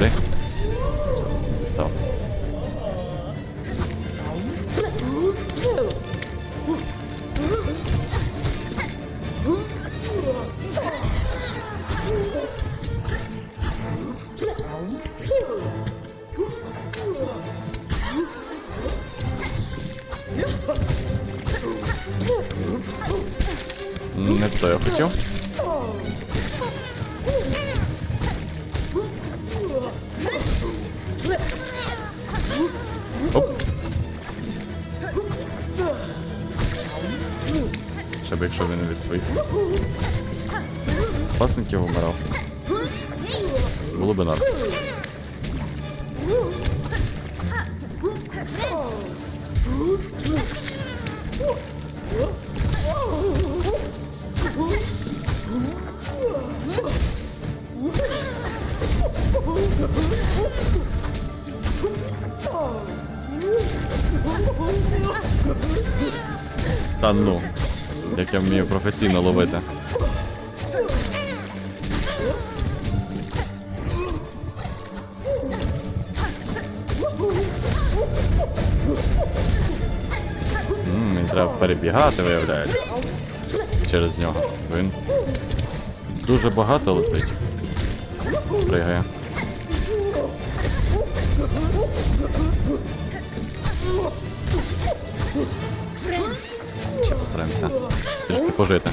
три. Все. Не то я хотів. Ще б якщо він від своїх пасенків вмирав. Було би норм. Та ну, як я вмію професійно ловити. М, Мені треба перебігати, виявляється. Через нього. Він дуже багато летить. Пригає. Постараємося. Пожити.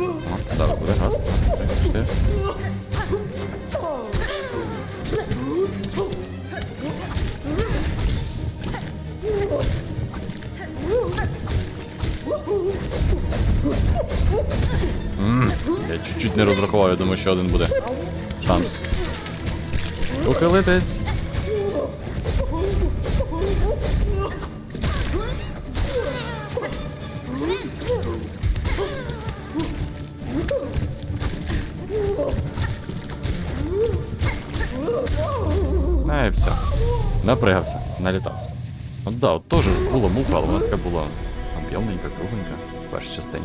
О, зараз буде газ. Три, чотири. М, Я чуть-чуть не розрахував, я думаю, що один буде. Шанс. Ухилитись. А, і все. Напрягався, налітався. От да, от теж була муха, але вона така була об'ємненька, кругленька в першій частині.